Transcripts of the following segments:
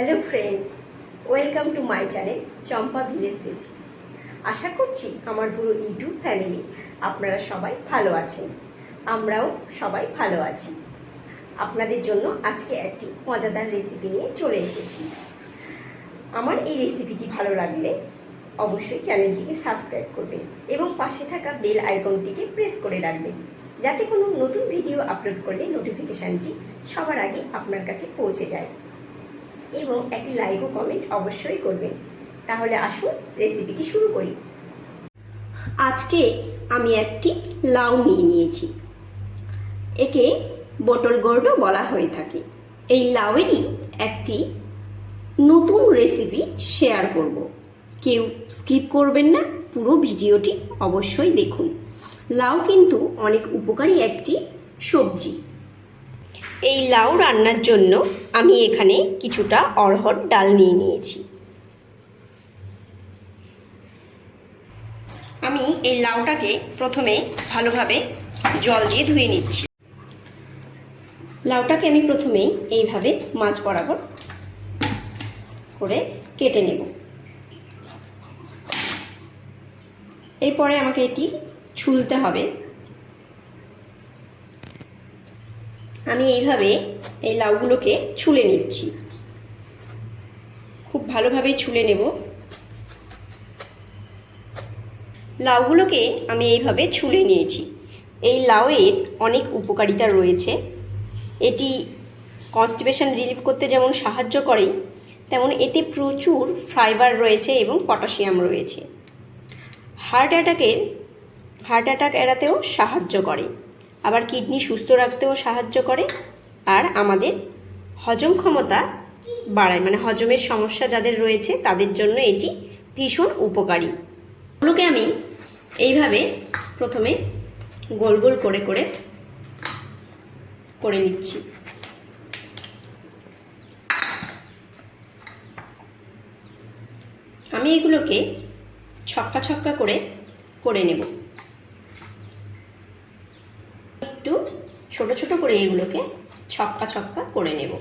Hello friends, welcome to my channel Champa village recipe. আশা করছি আমার পুরো ইউটিউব ফ্যামিলি আপনারা সবাই ভালো আছেন। আমরাও সবাই ভালো আছি। আপনাদের জন্য আজকে একটি মজাদার রেসিপি নিয়ে চলে এসেছি। আমার এই রেসিপিটি ভালো লাগলে অবশ্যই চ্যানেলটিকে সাবস্ক্রাইব করবেন এবং পাশে থাকা বেল আইকনটিকে প্রেস করে রাখবেন, যাতে কোনো নতুন ভিডিও আপলোড করলে নোটিফিকেশানটি সবার আগে আপনার কাছে পৌঁছে যায়। এবং একটি লাইক ও কমেন্ট অবশ্যই করবেন। তাহলে আসুন রেসিপিটি শুরু করি। আজকে আমি একটি লাউ নিয়ে নিয়েছি। একে বটল গোর্ডও বলা হয়ে থাকে। এই লাউয়েরই একটি নতুন রেসিপি শেয়ার করব। কেউ স্কিপ করবেন না, পুরো ভিডিওটি অবশ্যই দেখুন। লাউ কিন্তু অনেক উপকারী একটি সবজি। এই লাউ রান্নার জন্য আমি এখানে কিছুটা অড়হর ডাল নিয়ে নিয়েছি। আমি এই লাউটাকে প্রথমে ভালোভাবে জল দিয়ে ধুয়ে নিচ্ছি। লাউটাকে আমি প্রথমেই এইভাবে মাছ বরাবর করে কেটে নেব। এরপরে আমাকে এটি ছুলতে হবে। আমি এইভাবে এই লাউগুলোকে ছুলে নিচ্ছি। খুব ভালোভাবেই ছুলে নেব। লাউগুলোকে আমি এইভাবে ছুলে নিয়েছি। এই লাউয়ের অনেক উপকারিতা রয়েছে। এটি কনস্টিপেশন রিলিভ করতে যেমন সাহায্য করে, তেমন এতে প্রচুর ফাইবার রয়েছে এবং পটাশিয়াম রয়েছে। হার্ট অ্যাটাকের হার্ট অ্যাটাক এড়াতেও সাহায্য করে। আবার কিডনি সুস্থ রাখতেও সাহায্য করে আর আমাদের হজম ক্ষমতা বাড়ায়। মানে হজমের সমস্যা যাদের রয়েছে, তাদের জন্য এটি ভীষণ উপকারী। ওগুলোকে আমি এইভাবে প্রথমে গোল গোল করে করে করে নিচ্ছি। আমি এগুলোকে ছক্কা ছক্কা করে করে নেব একটু ছোট ছোট করে এগুলোকে ছক্কা ছক্কা করে নেব।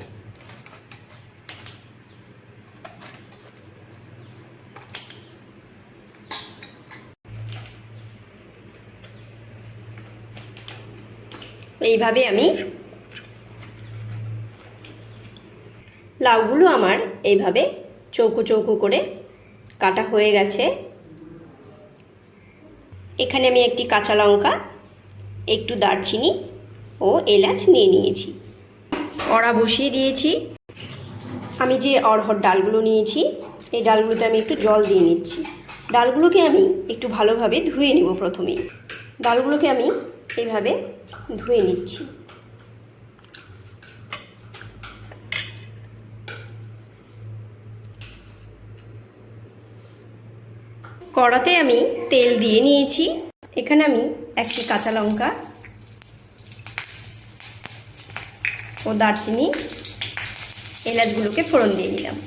এইভাবে আমি লাউগুলো আমার এইভাবে চৌকো চৌকো করে কাটা হয়ে গেছে। এখানে আমি একটি কাঁচা লঙ্কা, একটু দারচিনি ও এলাচ নিয়ে নিয়েছি। কড়া বসিয়ে দিয়েছি। আমি যে অড়হর ডালগুলো নিয়েছি, এই ডালগুলোতে আমি একটু জল দিয়ে নিচ্ছি। ডালগুলোকে আমি একটু ভালোভাবে ধুয়ে নেব প্রথমেই ডালগুলোকে আমি এইভাবে ধুয়ে নিচ্ছি। কড়াতে আমি তেল দিয়ে নিয়েছি। এখানে আমি একটি কাঁচা লঙ্কা ও দারচিনি এলাচগুলোকে ফোড়ন দিয়ে নিলাম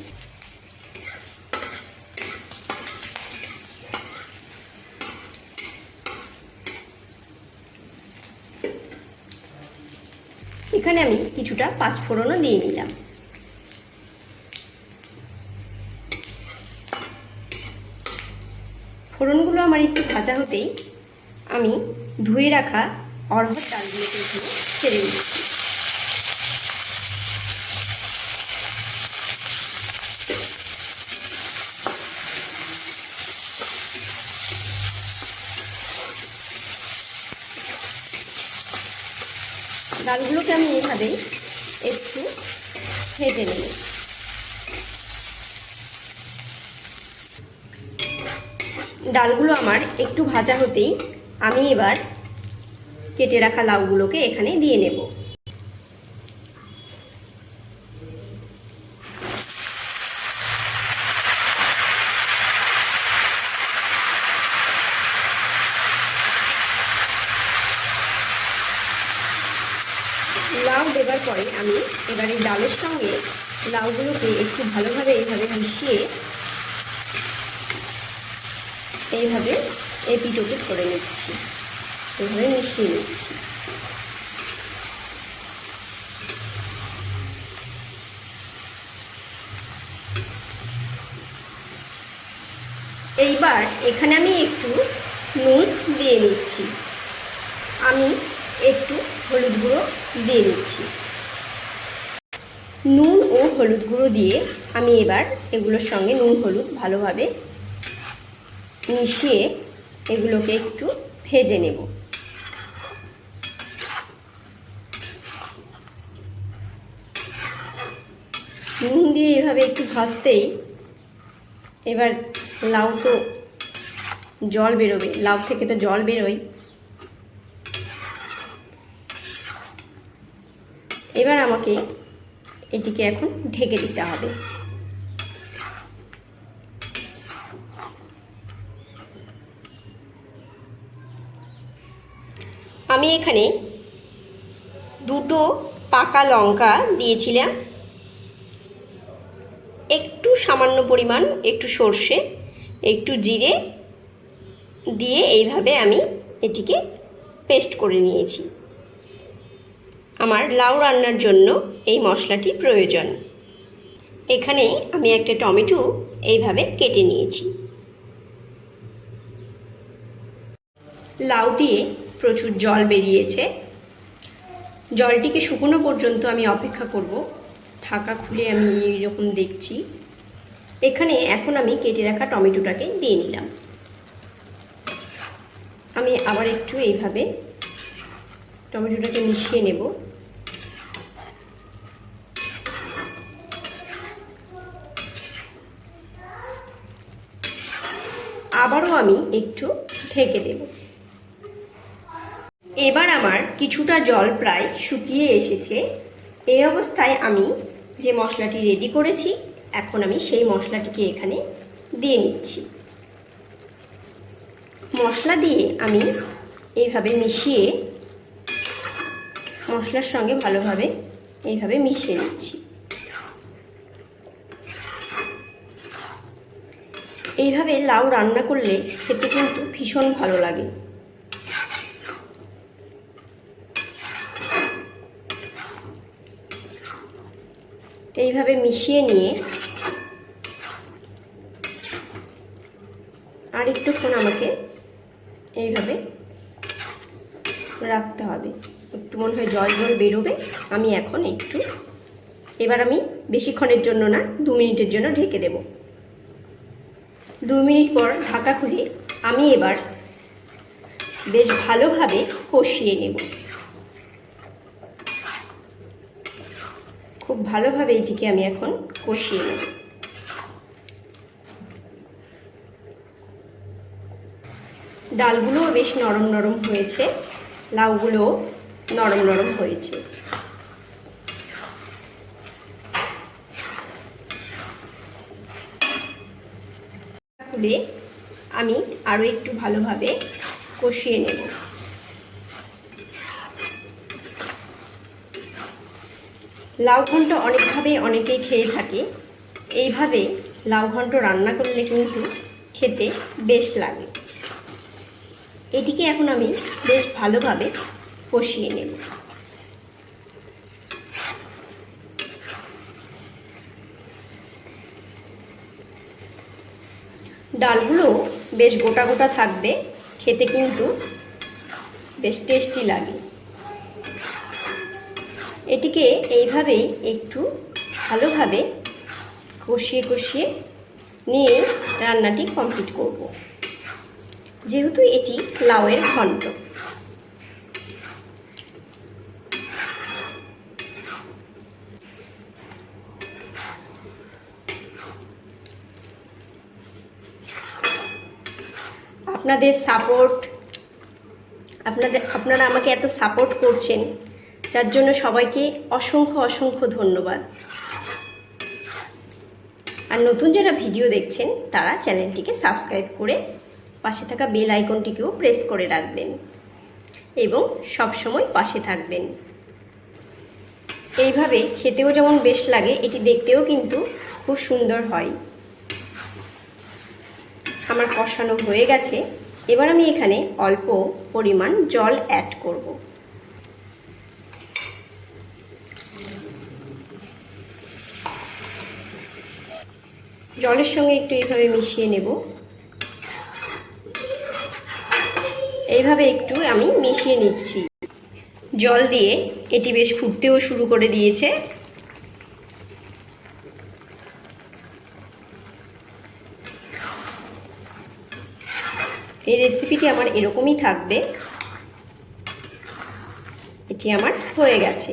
এখানে আমি কিছুটা পাঁচ ফোড়নও দিয়ে নিলাম ফোড়নগুলো আমার একটু ভাজা হতেই আমি ধুয়ে রাখা অড়হর ডালগুলোকে এখানে ছেড়ে দিচ্ছি। ডালগুলোকে আমি এভাবেই একটু ভেজে নেব ডালগুলো আমার একটু ভাজা হতেই আমি এবার কেটে রাখা লাউগুলোকে এখানে দিয়ে নেব। লাউ দেবার পরে আমি এবারে ডালের সঙ্গে লাউগুলোকে একটু ভালোভাবে এইভাবে মিশিয়ে এইভাবে এপিটোকে করে নিচ্ছি। এইভাবে মিশিয়ে নিচ্ছি। এইবার এখানে আমি একটু নুন দিয়ে নিচ্ছি। আমি একটু হলুদ গুঁড়ো দিয়ে নিচ্ছি। নুন ও হলুদ গুঁড়ো দিয়ে আমি এবার এগুলোর সঙ্গে নুন হলুদ ভালোভাবে মিশিয়ে এগুলোকে একটু ভেজে নেব। নুন দিয়ে এভাবে একটু ভাজতেই এবার লাউ তো জল বেরোবে, লাউ থেকে তো জল বেরোয়। এবার আমাকে এটিকে এখন ঢেকে দিতে হবে। আমি এখানে দুটো পাকা লঙ্কা দিয়েছিলাম। একটু সামান্য পরিমাণ, একটু সর্ষে, একটু জিরে দিয়ে এইভাবে আমি এটিকে পেস্ট করে নিয়েছি। আমার লাউ রান্নার জন্য এই মশলাটি প্রয়োজন। এখানে আমি একটা টমেটো এইভাবে কেটে নিয়েছি। লাউ দিয়ে প্রচুর জল বেরিয়েছে। জলটিকে শুকনো পর্যন্ত আমি অপেক্ষা করব। থাকা খুলে আমি এইরকম দেখছি। এখানে এখন আমি কেটে রাখা টমেটোটাকে দিয়ে নিলাম। আমি আবার একটু এইভাবে টমেটোটাকে মিশিয়ে নেব। আবারও আমি একটু ঢেকে দেব। এবার আমার কিছুটা জল প্রায় শুকিয়ে এসেছে। এই অবস্থায় আমি যে মশলাটি রেডি করেছি, এখন আমি সেই মশলাটিকে এখানে দিয়ে নিচ্ছি। মশলা দিয়ে আমি এইভাবে মিশিয়ে মশলার সঙ্গে ভালোভাবে এইভাবে মিশিয়ে নিচ্ছি। এইভাবে লাউ রান্না করলে খেতে কিন্তু ভীষণ ভালো লাগে। এইভাবে মিশিয়ে নিয়ে আর একটুক্ষণ আমাকে এইভাবে রাখতে হবে। একটু মনে হয় জল জল বেরোবে, আমি এখন একটু, এবার আমি বেশিক্ষণের জন্য না, দু মিনিটের জন্য ঢেকে দেব। দু মিনিট পর ঢাকা খুলে, আমি এবার বেশ ভালোভাবে কষিয়ে নেব। খুব ভালোভাবে এটিকে আমি এখন কষিয়ে নেব। ডালগুলোও বেশ নরম নরম হয়েছে, লাউগুলোও নরম নরম হয়েছে। খুলে আমি আরও একটু ভালোভাবে কষিয়ে নেব। লাউ ঘন্ট অনেকভাবে অনেকেই খেয়ে থাকে। এইভাবে লাউ ঘন্ট রান্না করলে কিন্তু খেতে বেশ লাগে। এটিকে এখন আমি বেশ ভালোভাবে কষিয়ে নেব। ডালগুলো বেশ গোটা গোটা থাকবে, খেতে কিন্তু বেশ টেস্টি লাগে। এটিকে এইভাবেই একটু ভালোভাবে কষিয়ে কষিয়ে নিয়ে রান্নাটি কমপ্লিট করব। যেহেতু এটি লাউয়ের ঘন্ট। আপনাদের সাপোর্ট আপনাদের, আপনারা আমাকে এত সাপোর্ট করছেন যার জন্য সবাইকে অসংখ্য অসংখ্য ধন্যবাদ। আর নতুন যারা ভিডিও দেখছেন, তারা চ্যানেলটিকে সাবস্ক্রাইব করে পাশে থাকা বেল আইকনটিকেও প্রেস করে রাখবেন এবং সবসময় পাশে থাকবেন। এইভাবে খেতেও যেমন বেশ লাগে, এটি দেখতেও কিন্তু খুব সুন্দর হয়। আমার কষানো হয়ে গেছে, এবার আমি এখানে অল্প পরিমাণ জল অ্যাড করব। জলের সঙ্গে একটু এইভাবে মিশিয়ে নেব। এইভাবে একটু আমি মিশিয়ে নিচ্ছি। জল দিয়ে এটি বেশ ফুটতেও শুরু করে দিয়েছে। এই রেসিপিটি আমার এরকমই থাকবে। এটি আমার হয়ে গেছে।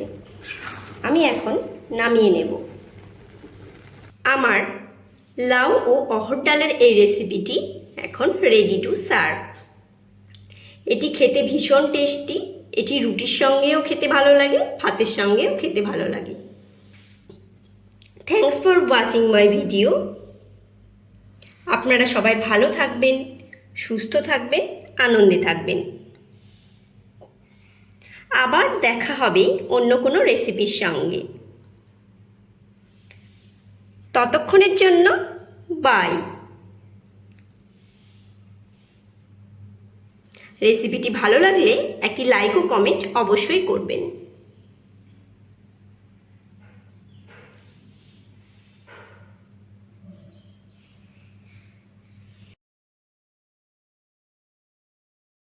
আমি এখন নামিয়ে নেব। আমার লাউ ও অহর ডালের এই রেসিপিটি এখন রেডি টু সার্ভ এটি খেতে ভীষণ টেস্টি এটি রুটির সঙ্গেও খেতে ভালো লাগে, ভাতের সঙ্গেও খেতে ভালো লাগে। Thanks for watching my video আপনারা সবাই ভালো থাকবেন। সুস্থ থাকবেন, আনন্দে থাকবেন। আবার দেখা হবে অন্য কোনো রেসিপির সঙ্গে। ততক্ষণের জন্য বাই। রেসিপিটি ভালো লাগলে একটি লাইক ও কমেন্ট অবশ্যই করবেন।